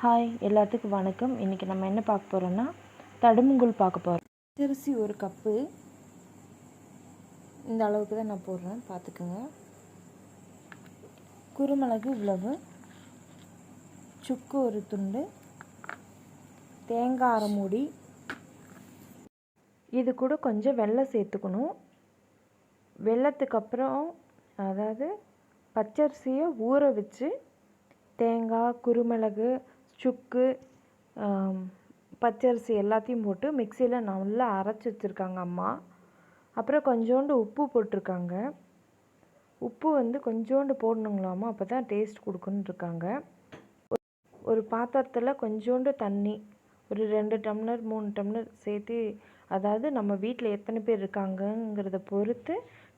Hi எல்லாத்துக்கும் வணக்கம். இன்றைக்கி நம்ம என்ன பார்க்க போகிறோன்னா தடுமுங்குல் பார்க்க போகிறோம் அரிசி ஒரு கப்பு. இந்த அளவுக்கு தான் நான் போடுறேன். பார்த்துக்குங்க. குருமிளகு இவ்வளவு. சுக்கு ஒரு துண்டு. தேங்காய் அரை மூடி. இது கூட கொஞ்சம் வெள்ளை சேர்த்துக்கணும். வெள்ளத்துக்கு அப்புறம் அதாவது பச்சரிசியை ஊற வச்சு தேங்காய் குருமிளகு சுக்கு பச்சரிசி எல்லாத்தையும் போட்டு மிக்சியில் நல்லா அரைச்சி வச்சுருக்காங்க அம்மா. அப்புறம் கொஞ்சோண்டு உப்பு போட்டிருக்காங்க. உப்பு வந்து கொஞ்சோண்டு போடணுங்களாமா? அப்போ தான் டேஸ்ட் கொடுக்குன்னு இருக்காங்க. ஒரு பாத்திரத்தில் கொஞ்சோண்டு தண்ணி ஒரு ரெண்டு டம்ளர் மூணு டம்ளர் சேர்த்து அதாவது நம்ம வீட்டில் எத்தனை பேர் இருக்காங்கங்கிறத பொறுத்து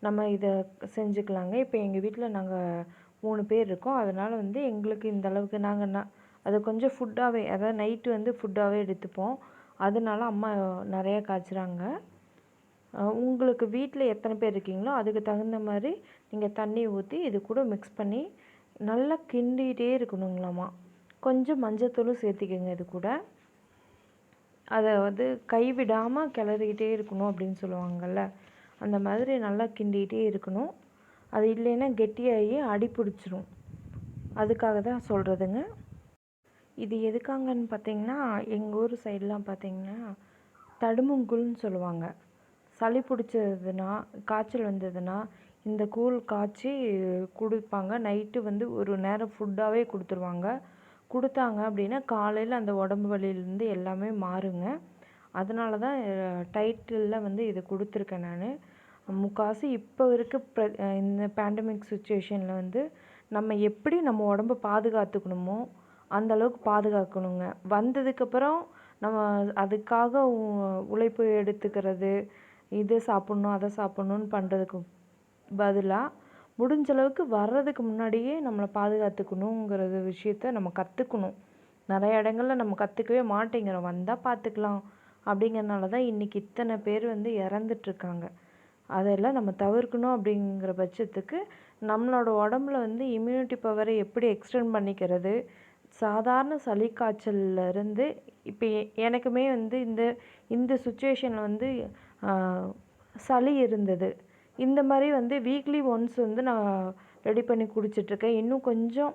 நம்ம இதை செஞ்சுக்கலாங்க. இப்போ எங்கள் வீட்டில் நாங்கள் மூணு பேர் இருக்கோம். அதனால் வந்து எங்களுக்கு இந்த அளவுக்கு நாங்கள் நான் அதை கொஞ்சம் ஃபுட்டாகவே அதாவது நைட்டு வந்து ஃபுட்டாகவே எடுத்துப்போம். அதனால அம்மா நிறையா காய்ச்சுறாங்க. உங்களுக்கு வீட்டில் எத்தனை பேர் இருக்கீங்களோ அதுக்கு தகுந்த மாதிரி நீங்கள் தண்ணி ஊற்றி இது கூட மிக்ஸ் பண்ணி நல்லா கிண்டிகிட்டே இருக்கணுங்களாம்மா கொஞ்சம் மஞ்சத்தூளும் சேர்த்திக்கோங்க இது கூட. அதை வந்து கைவிடாமல் கிளறிக்கிட்டே இருக்கணும் அப்படின்னு சொல்லுவாங்கள்ல அந்த மாதிரி நல்லா கிண்டிகிட்டே இருக்கணும். அது இல்லைன்னா கெட்டியாகி அடி பிடிச்சிரும் அதுக்காக தான் சொல்கிறதுங்க இது எதுக்காங்கன்னு பார்த்தீங்கன்னா எங்கள் ஊர் சைட்லாம் பார்த்தீங்கன்னா தடுமுங்குல்னு சொல்லுவாங்க. சளி பிடிச்சதுன்னா காய்ச்சல் வந்ததுன்னா இந்த கூழ் காய்ச்சி கொடுப்பாங்க. நைட்டு வந்து ஒரு நேரம் ஃபுட்டாகவே கொடுத்துருவாங்க. கொடுத்தாங்க அப்படின்னா காலையில் அந்த உடம்பு வலியிலேருந்து எல்லாமே மாறுங்க. அதனால தான் டைட்டிலில் வந்து இதை கொடுத்துருக்கேன் நான். முக்கால்வாசி இப்போ இருக்க ப்ர இந்த பேண்டமிக் சுச்சுவேஷனில் வந்து நம்ம எப்படி நம்ம உடம்ப பாதுகாத்துக்கணுமோ அந்த அளவுக்கு பாதுகாக்கணுங்க. வந்ததுக்கப்புறம் நம்ம அதுக்காக உழைப்பு எடுத்துக்கிறது இது சாப்பிட்ணும் அதை சாப்பிட்ணுன்னு பண்ணுறதுக்கு பதிலாக முடிஞ்ச அளவுக்கு வர்றதுக்கு முன்னாடியே நம்மளை பாதுகாத்துக்கணுங்கிறது விஷயத்த நம்ம கற்றுக்கணும் நிறைய இடங்கள்ல நம்ம கற்றுக்கவே மாட்டேங்கிறோம். வந்தால் பார்த்துக்கலாம் அப்படிங்கிறனால தான் இன்றைக்கி இத்தனை பேர் வந்து இறந்துட்ருக்காங்க. அதெல்லாம் நம்ம தவிர்க்கணும் அப்படிங்கிற பட்சத்துக்கு நம்மளோட உடம்புல வந்து இம்யூனிட்டி பவரை எப்படி எக்ஸ்டெண்ட் பண்ணிக்கிறது சாதாரண சளி காய்ச்சல்லேருந்து இப்போ எனக்குமே வந்து இந்த இந்த சுச்சுவேஷனில் வந்து சளி இருந்தது. இந்த மாதிரி வந்து வீக்லி ஒன்ஸ் வந்து நான் ரெடி பண்ணி குடிச்சிட்ருக்கேன் இன்னும் கொஞ்சம்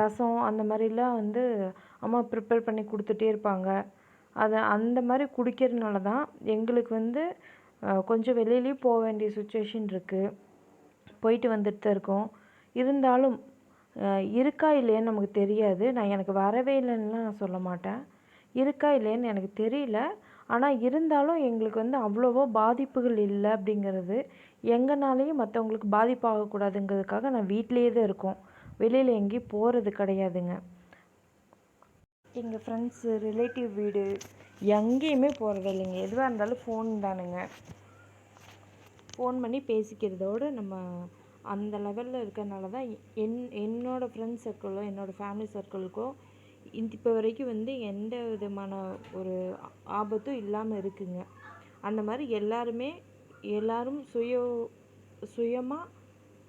ரசம் அந்த மாதிரிலாம் வந்து அம்மா ப்ரிப்பேர் பண்ணி கொடுத்துட்டே இருப்பாங்க. அதை அந்த மாதிரி குடிக்கிறதுனால தான் எங்களுக்கு வந்து கொஞ்சம் வெளியிலையும் போக வேண்டிய சுச்சுவேஷன் இருக்குது போயிட்டு வந்துட்டு தான் இருக்கோம். இருந்தாலும் இருக்கா இல்லையான்னு நமக்கு தெரியாது. நான் எனக்கு வரவே இல்லைன்னுலாம் நான் சொல்ல மாட்டேன். இருக்கா இல்லையான்னு எனக்கு தெரியல. ஆனால் இருந்தாலும் எங்களுக்கு வந்து அவ்வளோவா பாதிப்புகள் இல்லை அப்படிங்கிறது எங்கனாலேயும் மற்றவங்களுக்கு பாதிப்பாகக்கூடாதுங்கிறதுக்காக நான் வீட்டிலேயே தான் இருக்கோம். வெளியில் எங்கேயும் போகிறது கிடையாதுங்க. எங்கள் ஃப்ரெண்ட்ஸு ரிலேட்டிவ் வீடு எங்கேயுமே போகிறது இல்லைங்க. எதுவாக இருந்தாலும் ஃபோன் தானுங்க. ஃபோன் பண்ணி பேசிக்கிறதோடு நம்ம அந்த லெவலில் இருக்கிறனால தான் என் என்னோடய ஃப்ரெண்ட்ஸ் சர்க்கிளோ என்னோடய ஃபேமிலி சர்க்கிளுக்கோ இப்போ வரைக்கும் வந்து எந்த விதமான ஒரு ஆபத்தும் இல்லாமல் இருக்குங்க. அந்த மாதிரி எல்லாருமே எல்லோரும் சுய சுயமாக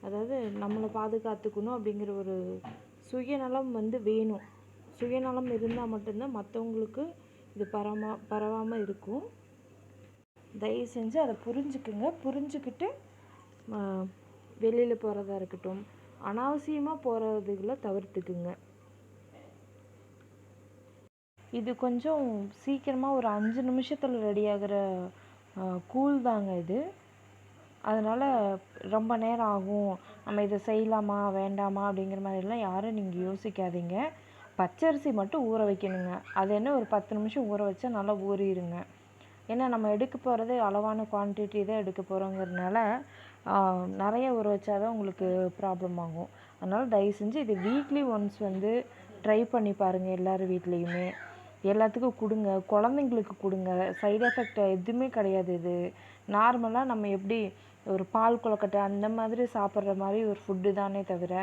அதாவது நம்மளை பாதுகாத்துக்கணும் அப்படிங்கிற ஒரு சுயநலம் வந்து வேணும். சுயநலம் இருந்தால் மட்டும்தான் மற்றவங்களுக்கு இது பரமா பரவாமல் இருக்கும். தயவு செஞ்சு அதை புரிஞ்சுக்குங்க. புரிஞ்சுக்கிட்டு வெளியில் போகிறதா இருக்கட்டும் அனாவசியமாக போகிறதுகளை தவிர்த்துக்குங்க. இது கொஞ்சம் சீக்கிரமாக ஒரு அஞ்சு நிமிஷத்தில் ரெடி ஆகிற கூழ் தாங்க இது. அதனால் ரொம்ப நேரம் ஆகும். நம்ம இதை செய்யலாமா வேண்டாமா அப்படிங்கிற மாதிரிலாம் யாரும் நீங்கள் யோசிக்காதீங்க. பச்சரிசி மட்டும் ஊற வைக்கணுங்க. அது என்ன ஒரு பத்து நிமிஷம் ஊற வச்சா நல்லா ஊறிடுங்க ஏன்னா நம்ம எடுக்க போகிறது அளவான குவான்டிட்டி தான் எடுக்க போகிறோங்கிறதுனால நிறைய ஊற வச்சா தான் உங்களுக்கு ப்ராப்ளம் ஆகும். அதனால் தயவு செஞ்சு இது வீக்லி ஒன்ஸ் வந்து ட்ரை பண்ணி பாருங்கள் எல்லோரும் வீட்லேயுமே. எல்லாத்துக்கும் கொடுங்க. குழந்தைங்களுக்கு கொடுங்க. சைடு எஃபெக்ட் எதுவுமே கிடையாது இது. நார்மலாக நம்ம எப்படி ஒரு பால் கொழுக்கட்டை அந்த மாதிரி சாப்பிட்ற மாதிரி ஒரு ஃபுட்டு தானே தவிர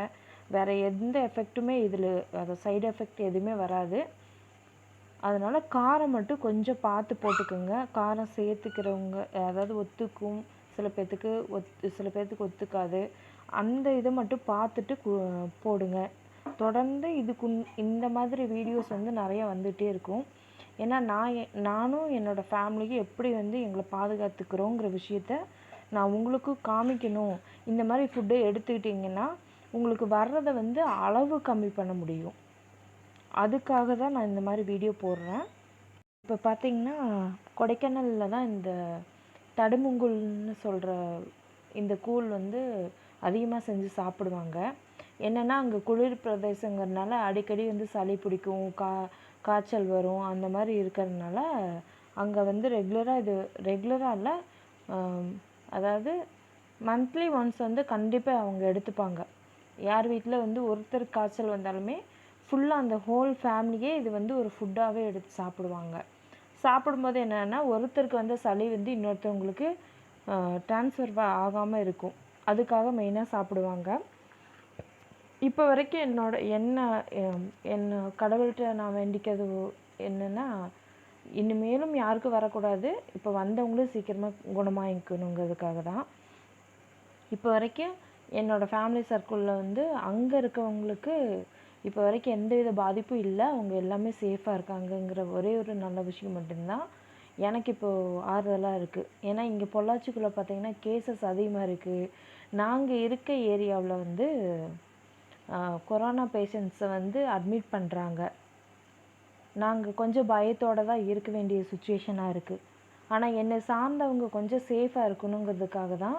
வேறு எந்த எஃபெக்ட்டுமே இதில் அது சைடு எஃபெக்ட் எதுவுமே வராது. அதனால் காரம் மட்டும் கொஞ்சம் பார்த்து போட்டுக்கோங்க. காரம் சேர்த்துக்கிறவங்க அதாவது ஒத்துக்கும். சில பேர்த்துக்கு ஒத் சில பேர்த்துக்கு ஒத்துக்காது. அந்த இதை மட்டும் பார்த்துட்டு கு போடுங்க. தொடர்ந்து இதுக்கு இந்த மாதிரி வீடியோஸ் வந்து நிறையா வந்துகிட்டே இருக்கும். ஏன்னா நான் எ நானும் என்னோடய ஃபேமிலியும் எப்படி வந்து எங்களை பாதுகாத்துக்கிறோங்கிற விஷயத்த நான் உங்களுக்கும் காமிக்கணும். இந்த மாதிரி ஃபுட்டை எடுத்துக்கிட்டிங்கன்னா உங்களுக்கு வர்றதை வந்து அளவு கம்மி பண்ண முடியும். அதுக்காக தான் நான் இந்த மாதிரி வீடியோ போடுறேன். இப்போ பார்த்தீங்கன்னா கொடைக்கானலில் தான் இந்த தடுமுங்குல்னு சொல்கிற இந்த கூழ் வந்து அதிகமாக செஞ்சு சாப்பிடுவாங்க. என்னென்னா அங்கே குளிர் பிரதேசங்கிறதுனால அடிக்கடி வந்து சளி பிடிக்கும் கா காய்ச்சல் வரும் அந்த மாதிரி இருக்கிறதுனால அங்கே வந்து ரெகுலராக இது ரெகுலராக இல்லை அதாவது மந்த்லி ஒன்ஸ் வந்து கண்டிப்பாக அவங்க எடுத்துப்பாங்க. யார் வீட்டில் வந்து ஒருத்தர் காய்ச்சல் வந்தாலுமே ஃபுல்லாக அந்த ஹோல் ஃபேமிலியே இது வந்து ஒரு ஃபுட்டாகவே எடுத்து சாப்பிடுவாங்க. சாப்பிடும்போது என்னென்னா ஒருத்தருக்கு வந்து சளி வந்து இன்னொருத்தவங்களுக்கு ட்ரான்ஸ்ஃபர் ஆகாமல் இருக்கும். அதுக்காக மெயினாக சாப்பிடுவாங்க. இப்போ வரைக்கும் என்னோட என்ன என்ன கடவுள்கிட்ட நான் வேண்டிக்கிறது என்னென்னா இனிமேலும் யாருக்கும் வரக்கூடாது. இப்போ வந்தவங்களும் சீக்கிரமாக குணமாயிக்கணுங்கிறதுக்காக தான். இப்போ வரைக்கும் என்னோடய ஃபேமிலி சர்க்கிளில் வந்து அங்கே இருக்கவங்களுக்கு இப்போ வரைக்கும் எந்த வித பாதிப்பும் இல்லை. அவங்க எல்லாமே சேஃபாக இருக்காங்கங்கிற ஒரே ஒரு நல்ல விஷயம் மட்டும்தான். எனக்கு இப்போது ஆறுதலாக இருக்குது ஏன்னா இங்கே பொள்ளாச்சிக்குள்ளே பார்த்தீங்கன்னா கேசஸ் அதிகமாக இருக்குது நாங்கள் இருக்க ஏரியாவில் வந்து கொரோனா பேஷண்ட்ஸை வந்து அட்மிட் பண்ணுறாங்க நாங்கள் கொஞ்சம் பயத்தோடு தான் இருக்க வேண்டிய சுச்சுவேஷனாக இருக்குது ஆனால் என்னை சார்ந்தவங்க கொஞ்சம் சேஃபாக இருக்கணுங்கிறதுக்காக தான்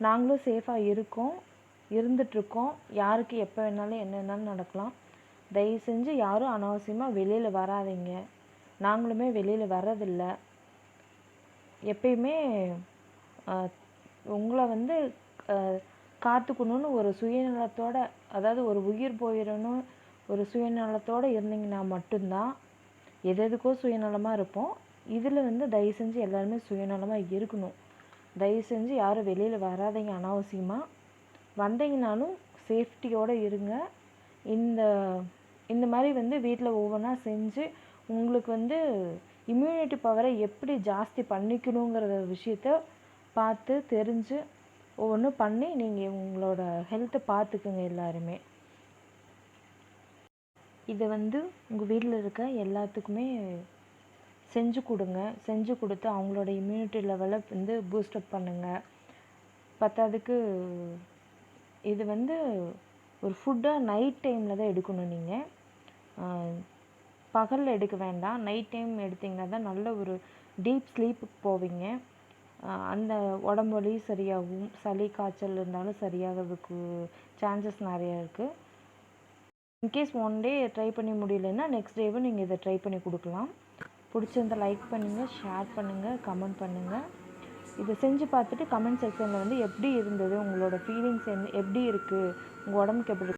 நாங்களும் சேஃபாக இருக்கோம். இருந்துகிட்ருக்கோம் யாருக்கு எப்போ வேணாலும் என்ன வேணாலும் நடக்கலாம். தயவு செஞ்சு யாரும் அனாவசியமாக வெளியில் வராதீங்க. நாங்களுமே வெளியில் வர்றதில்ல. எப்பயுமே உங்களை வந்து காத்துக்கணுன்னு ஒரு சுயநலத்தோடு அதாவது ஒரு உயிர் போயிடணும் ஒரு சுயநலத்தோடு இருந்தீங்கன்னா மட்டும்தான் எது எதுக்கோ சுயநலமாக இருப்போம். இதில் வந்து தயவு செஞ்சு எல்லாருமே சுயநலமாக இருக்கணும். தயவு செஞ்சு யாரும் வெளியில் வராதீங்க அனாவசியமாக வந்தீங்கனாலும் சேஃப்டியோடு இருங்க. இந்த இந்த மாதிரி வந்து வீட்டில் ஒவ்வொன்றா செஞ்சு உங்களுக்கு வந்து இம்யூனிட்டி பவரை எப்படி ஜாஸ்தி பண்ணிக்கணுங்கிற விஷயத்த பார்த்து தெரிஞ்சு ஒவ்வொன்றும் பண்ணி நீங்கள் உங்களோட ஹெல்த்தை பார்த்துக்குங்க எல்லாருமே. இதை வந்து உங்கள் வீட்டில் இருக்க எல்லாத்துக்குமே செஞ்சு கொடுங்க. செஞ்சு கொடுத்து அவங்களோட இம்யூனிட்டி லெவலை வந்து பூஸ்டப் பண்ணுங்கள் பத்தாததுக்கு இது வந்து ஒரு ஃபுட்டாக நைட் டைமில் தான் எடுக்கணும் நீங்கள் பகலில் எடுக்க வேண்டாம். நைட் டைம் எடுத்தீங்கன்னா தான் நல்ல ஒரு டீப் ஸ்லீப்புக்கு போவீங்க. அந்த உடம்பு வலி சரியாகும். சளி காய்ச்சல் இருந்தாலும் சரியாகிறதுக்கு சான்சஸ் நிறையா இருக்குது இன்கேஸ் ஒன் டே ட்ரை பண்ணி முடியலன்னா நெக்ஸ்ட் டேவும் நீங்கள் இதை ட்ரை பண்ணி கொடுக்கலாம். பிடிச்சிருந்தா லைக் பண்ணுங்கள் ஷேர் பண்ணுங்கள் கமெண்ட் பண்ணுங்கள் இதை செஞ்சு பார்த்துட்டு கமெண்ட் செக்ஷனில் வந்து எப்படி இருந்தது உங்களோட ஃபீலிங்ஸ் என்ன எப்படி இருக்குது உங்கள் உடம்புக்கு எப்படி